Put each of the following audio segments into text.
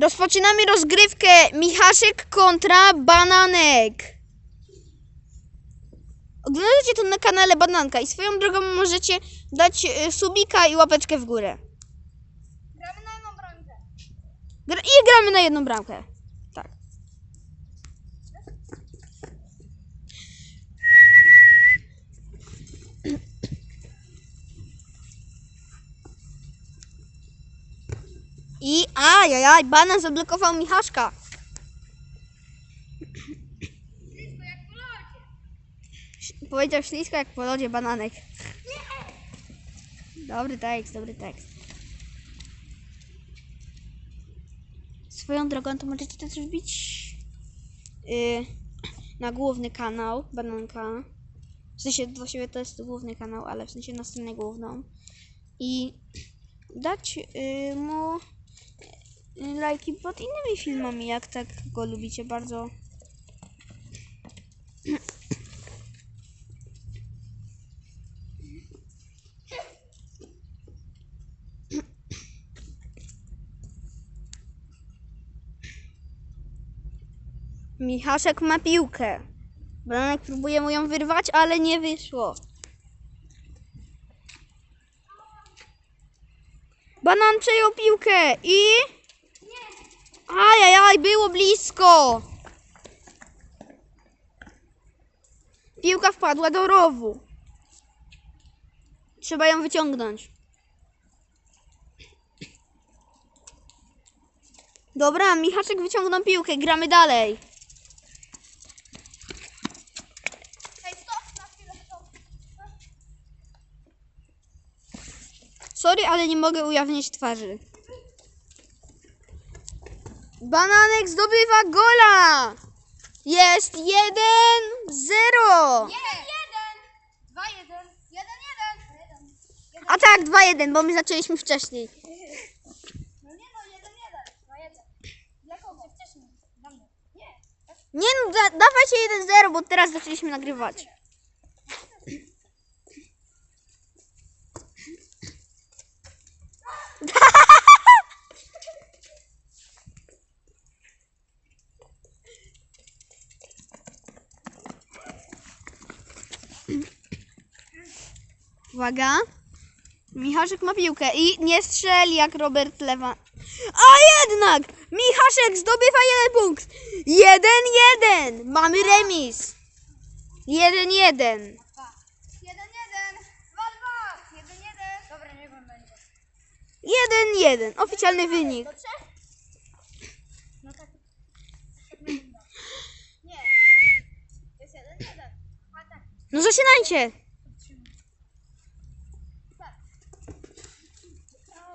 Rozpoczynamy rozgrywkę Michaszek kontra Bananek. Oglądacie to na kanale Bananka i swoją drogą możecie dać e, subika i łapeczkę w górę. Gramy na jedną bramkę. Gra- I gramy na jedną bramkę. I ajajaj, banan zablokował Michaszka. Wszystko. Powiedział ślisko jak po lodzie bananek. Dobry tekst, dobry tekst. Swoją drogą to możecie też wbić yy, na główny kanał Bananka. W sensie właściwie to jest główny kanał, ale w sensie na stronę główną. I dać yy, mu lajki pod innymi filmami, jak tak go lubicie bardzo. Michaszek ma piłkę. Bananek próbuje mu ją wyrwać, ale nie wyszło. Banan przejął piłkę i... Ajajaj, było blisko. Piłka wpadła do rowu. Trzeba ją wyciągnąć. Dobra, Michaszek wyciągnął piłkę, gramy dalej. Sorry, ale nie mogę ujawnić twarzy. Bananek zdobywa gola! Jest 1-0! Jeden, jeden. Dwa, jeden. Jeden, jeden. Jeden. A tak, 2-1, bo my zaczęliśmy wcześniej. No nie no, jeden, jeden. Dwa, jeden. Dla kogo? Wcześniej. Dla mnie. Nie. Nie no, da, dawajcie 1-0, bo teraz zaczęliśmy nagrywać. Uwaga. Michaszek ma piłkę i nie strzeli jak Robert Lewa. A jednak! Michaszek zdobywa jeden punkt. Jeden, jeden. Mamy remis. Jeden, jeden. Jeden, jeden. Dwa, dwa. Jeden, jeden. Dobra, niech on będzie. Jeden, jeden. Oficjalny wynik. Do trzech? No tak. tak nie wiem. Nie. Jest jeden, jeden. A tak. No zaczynajcie.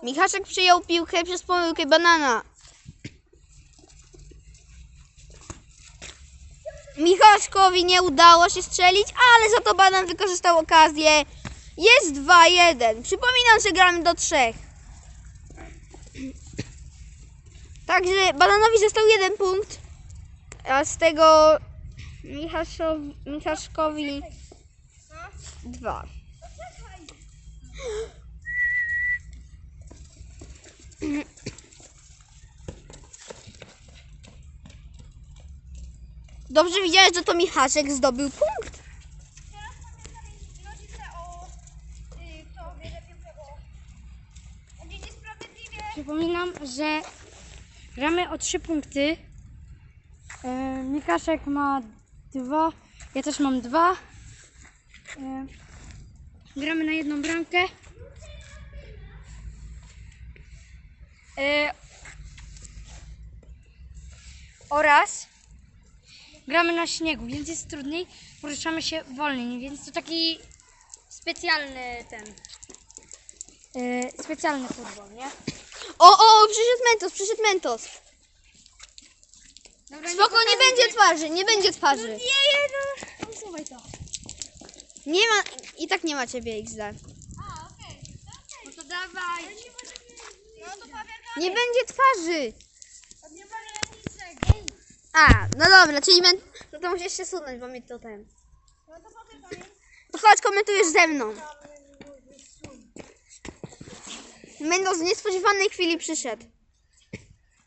Michaszek przyjął piłkę przez pomyłkę banana. Michaszkowi nie udało się strzelić, ale za to banan wykorzystał okazję. Jest 2-1. Przypominam, że gramy do trzech. Także bananowi został jeden punkt, a z tego Michaszowi, Michaszkowi. Dwa. Dobrze widziałeś, że to Michaszek zdobył punkt. Teraz o niesprawiedliwie. Przypominam, że gramy o trzy punkty. E, Mikaszek ma dwa, ja też mam dwa. Gramy na jedną bramkę. E, oraz gramy na śniegu, więc jest trudniej, poruszamy się wolniej, więc to taki specjalny ten. E, specjalny futbol, nie? O, o, przyszedł Mentos, przyszedł Mentos. Dobra, Spoko, nie będzie twarzy, nie będzie twarzy. Nie, no, usuwaj to. Nie ma, i tak nie ma ciebie XD. A, okej. No to dawaj. No to pamiętaj. Nie będzie twarzy. Nie ma niczego. A, no dobra, czyli men... No to musisz się sunąć, bo mi to ten. No to pamiętaj. To chodź, komentujesz ze mną. Mentos w niespodziewanej chwili przyszedł.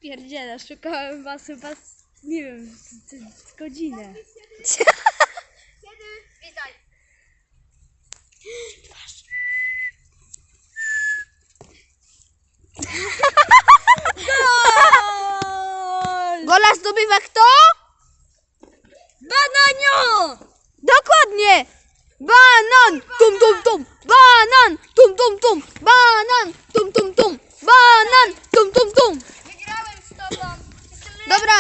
Pierdziele, szukałem was chyba, z, nie wiem, z, z, z godzinę. Kiedy? Witaj. Gola zdobywa kto? Bananio! Dokładnie! Banan! Tum tum tum! Banan! Tum tum tum! Banan! Tum tum tum! Banan! Tum tum tum! Wygrałem z tobą. Jestem Dobra.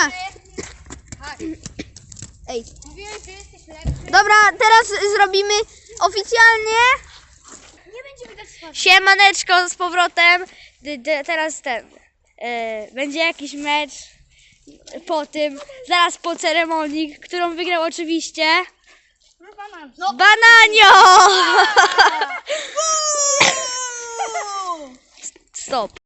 Chodź. Ej, Mówiłeś, że jesteś lepszy. dobra, teraz zrobimy oficjalnie. Nie będziemy grać z Siemaneczko z powrotem. D- d- teraz ten. E, będzie jakiś mecz po tym, zaraz po ceremonii, którą wygrał oczywiście No. Bananio! Stop.